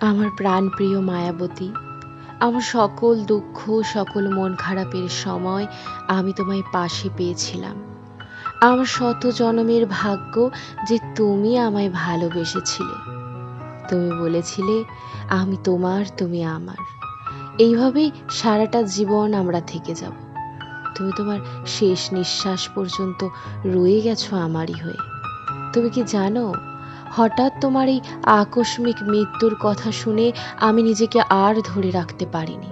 আমার প্রাণপ্রিয় মায়াবতী, আমার সকল দুঃখ, সকল মন খারাপের সময় আমি তোমায় পাশে পেয়েছিলাম। আমার শত জনমের ভাগ্য যে তুমি আমায় ভালোবেসেছিলে। তুমি বলেছিলে, আমি তোমার, তুমি আমার। এইভাবেই সারাটা জীবন আমরা থেকে যাব। তুমি তোমার শেষ নিঃশ্বাস পর্যন্ত রয়ে গেছো আমারই হয়ে। তুমি কি জানো হঠাৎ তোমার এই আকস্মিক মৃত্যুর কথা শুনে আমি নিজেকে আর ধরে রাখতে পারিনি।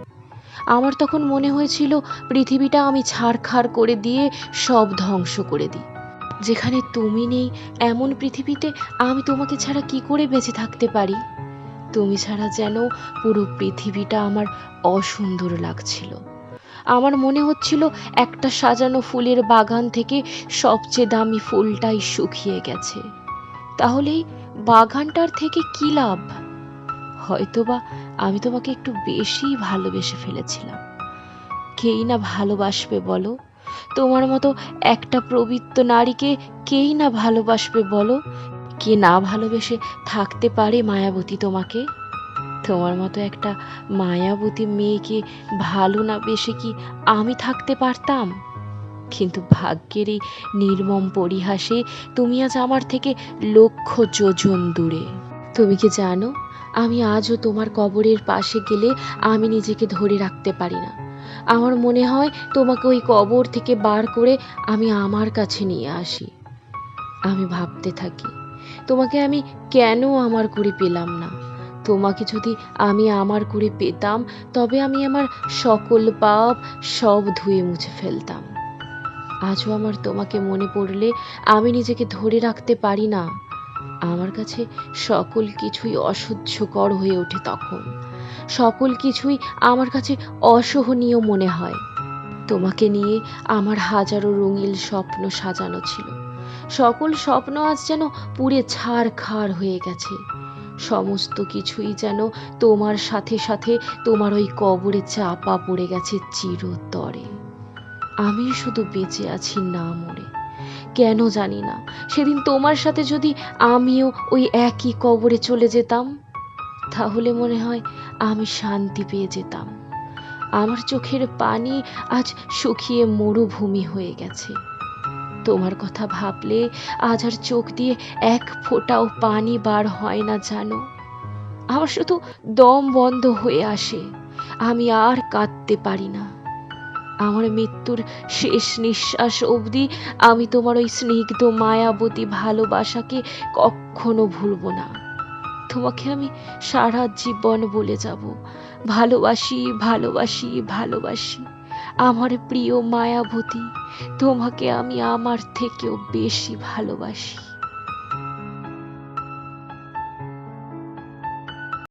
আমার তখন মনে হয়েছিল পৃথিবীটা আমি ছাড়খাড় করে দিয়ে সব ধ্বংস করে দিই। যেখানে তুমি নেই, এমন পৃথিবীতে আমি তোমাকে ছাড়া কি করে বেঁচে থাকতে পারি? তুমি ছাড়া যেন পুরো পৃথিবীটা আমার অসুন্দর লাগছিল। আমার মনে হচ্ছিল একটা সাজানো ফুলের বাগান থেকে সবচেয়ে দামি ফুলটাই শুকিয়ে গেছে। তাহলে বাগানটার থেকে কি লাভ? হয়তোবা আমি তোমাকে একটু বেশি ভালোবেসে ফেলেছিলাম। কেই না ভালোবাসবে বলো? তোমার মতো একটা পবিত্র নারীকে কেই না ভালোবাসবে বলো? কে না ভালোবেসে থাকতে পারে মায়াবতী তোমাকে? তোমার মতো একটা মায়াবতী মেয়েকে ভালো না বেসে কি আমি থাকতে পারতাম? কিন্তু ভাগ্যের এই নির্মম পরিহাসে তুমি আজ আমার থেকে লক্ষ যোজন দূরে। তুমি কি জানো, আমি আজও তোমার কবরের পাশে গেলে আমি নিজেকে ধরে রাখতে পারি না। আমার মনে হয় তোমাকে ওই কবর থেকে বার করে আমি আমার কাছে নিয়ে আসি। আমি ভাবতে থাকি, তোমাকে আমি কেন আমার করে পেলাম না? তোমাকে যদি আমি আমার করে পেতাম, তবে আমি আমার সকল পাপ সব ধুয়ে মুছে ফেলতাম। আজও আমার তোমাকে মনে পড়লে আমি নিজেকে ধরে রাখতে পারি না। আমার কাছে সকল কিছুই অসহ্যকর হয়ে ওঠে তখন। সকল কিছুই আমার কাছে অসহনীয় মনে হয়। তোমাকে নিয়ে আমার হাজারো রঙিল স্বপ্ন সাজানো ছিল। সকল স্বপ্ন আজ যেন পুড়ে ছাড় খাড় হয়ে গেছে। সমস্ত কিছুই যেন তোমার সাথে সাথে তোমার ওই কবরে চাপা পড়ে গেছে চিরতরে। আমি শুধু বেঁচে আছি না মরে। কেন জানি না, সেদিন তোমার সাথে যদি আমিও ওই একই কবরে চলে যেতাম, তাহলে মনে হয় আমি শান্তি পেয়ে যেতাম। আমার চোখের পানি আজ শুকিয়ে মরুভূমি হয়ে গেছে। তোমার কথা ভাবলে আজ আর চোখ দিয়ে এক ফোঁটাও পানি বার হয় না, জানো? আমার শুধু দম বন্ধ হয়ে আসে, আমি আর কাঁদতে পারি না। আমার মৃত্যুর শেষ নিঃশ্বাস অবধি আমি তোমার ওই স্নিগ্ধ মায়াবতী ভালোবাসাকে কখনো ভুলবো না। তোমাকে আমি সারা জীবন বলে যাব। ভালোবাসি ভালোবাসি ভালোবাসি। আমার প্রিয় মায়াবতী, তোমাকে আমি আমার থেকেও বেশি ভালোবাসি।